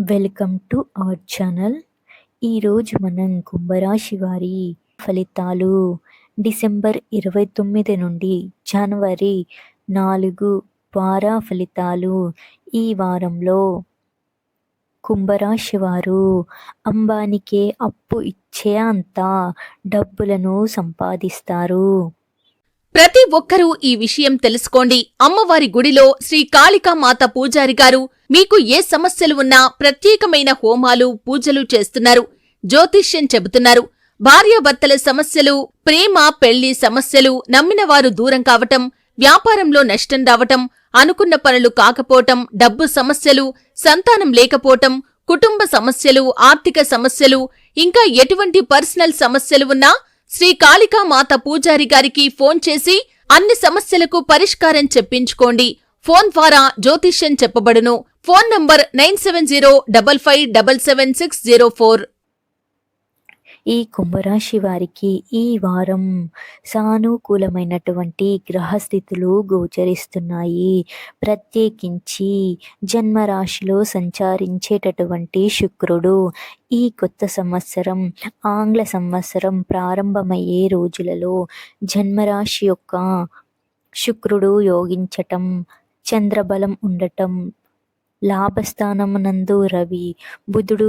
Welcome to our channel ఈరోజు మనం కుంభరాశి వారి ఫలితాలు డిసెంబర్ ఇరవై తొమ్మిది నుండి జనవరి నాలుగు వార ఫలితాలు ఈ వారంలో కుంభరాశి వారు అంబానికే అప్పు ఇచ్చే అంత డబ్బులను సంపాదిస్తారు. ప్రతి ఒక్కరూ ఈ విషయం తెలుసుకోండి. అమ్మవారి గుడిలో శ్రీ కాళికామాత పూజారి గారు మీకు ఏ సమస్యలు ఉన్నా ప్రత్యేకమైన హోమాలు పూజలు చేస్తున్నారు. జ్యోతిష్యం చెబుతున్నారు. భార్యాభర్తల సమస్యలు ప్రేమ పెళ్ళి సమస్యలు నమ్మినవారు దూరం కావటం వ్యాపారంలో నష్టం రావటం అనుకున్న పనులు కాకపోవటం డబ్బు సమస్యలు సంతానం లేకపోవటం కుటుంబ సమస్యలు ఆర్థిక సమస్యలు ఇంకా ఎటువంటి పర్సనల్ సమస్యలు ఉన్నా శ్రీ కాళికామాత పూజారి గారికి ఫోన్ చేసి అన్ని సమస్యలకు పరిష్కారం చెప్పించుకోండి. ఫోన్ ద్వారా జ్యోతిష్యం చెప్పబడును. Phone number nine seven zero double five double seven six zero four. ఈ కుంభరాశి వారికి ఈ వారం సానుకూలమైనటువంటి గ్రహస్థితులు గోచరిస్తున్నాయి. ప్రత్యేకించి జన్మరాశిలో సంచరించేటటువంటి శుక్రుడు ఈ కొత్త సంవత్సరం ఆంగ్ల సంవత్సరం ప్రారంభమయ్యే రోజులలో జన్మరాశి యొక్క శుక్రుడు యోగించటం చంద్రబలం ఉండటం లాభస్థానమునందు రవి బుధుడు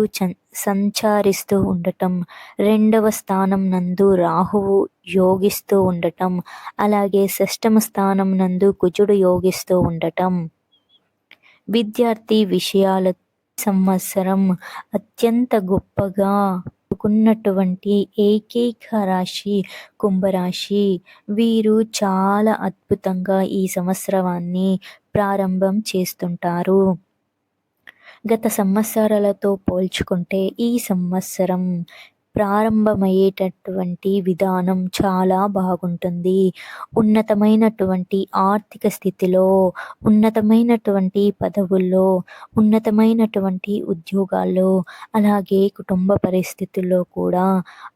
సంచారిస్తూ ఉండటం. రెండవ స్థానం నందు రాహువు యోగిస్తూ ఉండటం. అలాగే షష్టమ స్థానం నందు కుజుడు యోగిస్తూ ఉండటం. విద్యార్థి విషయాల సంవత్సరం అత్యంత గొప్పగా ఉన్నటువంటి ఏకైక రాశి కుంభరాశి. వీరు చాలా అద్భుతంగా ఈ సంవత్సరాన్ని ప్రారంభం చేస్తుంటారు. గత సంవత్సరాలతో పోల్చుకుంటే ఈ సంవత్సరం ప్రారంభమయ్యేటటువంటి విధానం చాలా బాగుంటుంది. ఉన్నతమైనటువంటి ఆర్థిక స్థితిలో ఉన్నతమైనటువంటి పదవుల్లో ఉన్నతమైనటువంటి ఉద్యోగాల్లో అలాగే కుటుంబ పరిస్థితుల్లో కూడా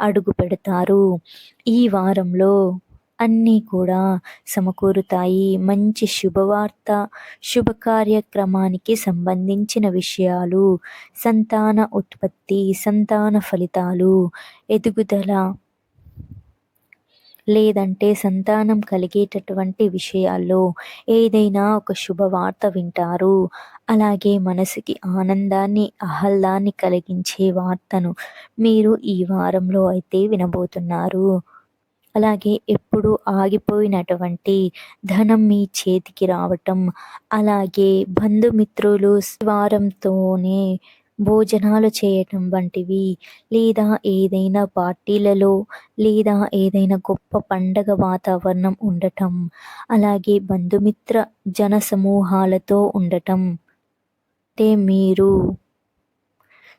అడుగు పెడతారు. ఈ వారంలో అన్నీ కూడా సమకూరుతాయి. మంచి శుభవార్త శుభ కార్యక్రమానికి సంబంధించిన విషయాలు సంతాన ఉత్పత్తి సంతాన ఫలితాలు ఎదుగుదల లేదంటే సంతానం కలిగేటటువంటి విషయాల్లో ఏదైనా ఒక శుభవార్త వింటారు. అలాగే మనసుకి ఆనందాన్ని ఆహ్లాదాన్ని కలిగించే వార్తను మీరు ఈ వారంలో అయితే వినబోతున్నారు. అలాగే ఎప్పుడు ఆగిపోయినటువంటి ధనం మీ చేతికి రావటం అలాగే బంధుమిత్రులు వారంతోనే భోజనాలు చేయటం వంటివి లేదా ఏదైనా పార్టీలలో లేదా ఏదైనా గొప్ప పండగ వాతావరణం ఉండటం అలాగే బంధుమిత్ర జన సమూహాలతో ఉండటం అంటే మీరు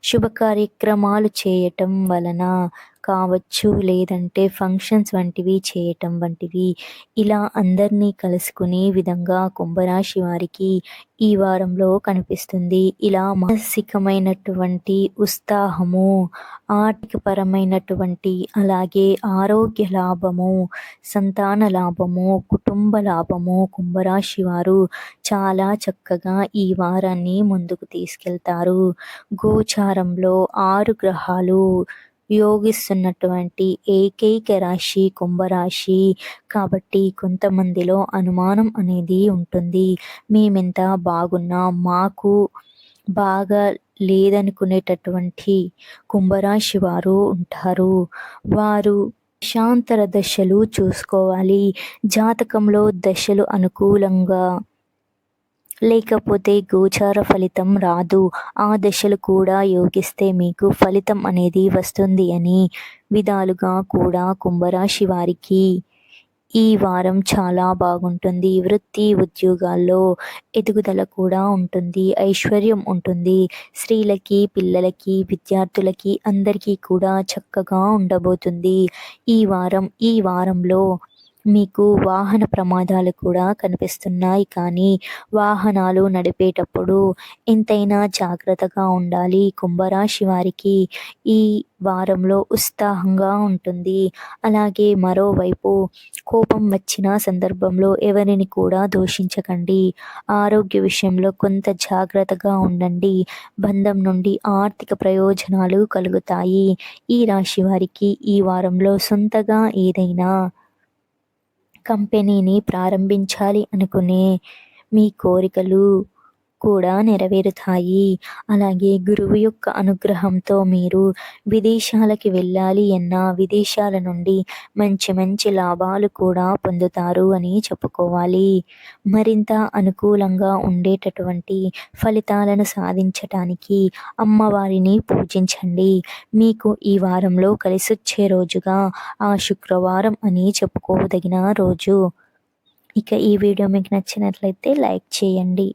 శుభ కార్యక్రమాలు చేయటం వలన కావచ్చు లేదంటే ఫంక్షన్స్ వంటివి చేయటం వంటివి ఇలా అందరినీ కలుసుకునే విధంగా కుంభరాశి వారికి ఈ వారంలో కనిపిస్తుంది. ఇలా మానసికమైనటువంటి ఉత్సాహము ఆర్థికపరమైనటువంటి అలాగే ఆరోగ్య లాభము సంతాన లాభము కుటుంబ లాభము కుంభరాశి వారు చాలా చక్కగా ఈ వారాన్ని ముందుకు తీసుకెళ్తారు. గోచారంలో ఆరు గ్రహాలు యోగిస్తున్నటువంటి ఏకైక రాశి కుంభరాశి. కాబట్టి కొంతమందిలో అనుమానం అనేది ఉంటుంది. మేమెంత బాగున్నా మాకు బాగా లేదనుకునేటటువంటి కుంభరాశి వారు ఉంటారు. వారు శాంతర దశలు చూసుకోవాలి. జాతకంలో దశలు అనుకూలంగా లేకపోతే గోచార ఫలితం రాదు. ఆ దశలు కూడా యోగిస్తే మీకు ఫలితం అనేది వస్తుంది అని విధాలుగా కూడా కుంభరాశి వారికి ఈ వారం చాలా బాగుంటుంది. వృత్తి ఉద్యోగాల్లో ఎదుగుదల కూడా ఉంటుంది. ఐశ్వర్యం ఉంటుంది. స్త్రీలకి పిల్లలకి విద్యార్థులకి అందరికీ కూడా చక్కగా ఉండబోతుంది. ఈ వారం ఈ వారంలో మీకు వాహన ప్రమాదాలు కూడా కనిపిస్తున్నాయి. కానీ వాహనాలు నడిపేటప్పుడు ఎంతైనా జాగ్రత్తగా ఉండాలి. కుంభరాశి వారికి ఈ వారంలో ఉత్సాహంగా ఉంటుంది. అలాగే మరోవైపు కోపం వచ్చిన సందర్భంలో ఎవరిని కూడా దూషించకండి. ఆరోగ్య విషయంలో కొంత జాగ్రత్తగా ఉండండి. బంధం నుండి ఆర్థిక ప్రయోజనాలు కలుగుతాయి. ఈ రాశి వారికి ఈ వారంలో సొంతగా ఏదైనా కంపెనీని ప్రారంభించాలి అనుకునే మీ కోరికలు కూడా నెరవేరుతాయి. అలాగే గురువు యొక్క అనుగ్రహంతో మీరు విదేశాలకి వెళ్ళాలి అన్న విదేశాల నుండి మంచి మంచి లాభాలు కూడా పొందుతారు అని చెప్పుకోవాలి. మరింత అనుకూలంగా ఉండేటటువంటి ఫలితాలను సాధించటానికి అమ్మవారిని పూజించండి. మీకు ఈ వారంలో కలిసొచ్చే రోజుగా ఆ శుక్రవారం అని చెప్పుకోదగిన రోజు. ఇక ఈ వీడియో మీకు నచ్చినట్లయితే లైక్ చేయండి.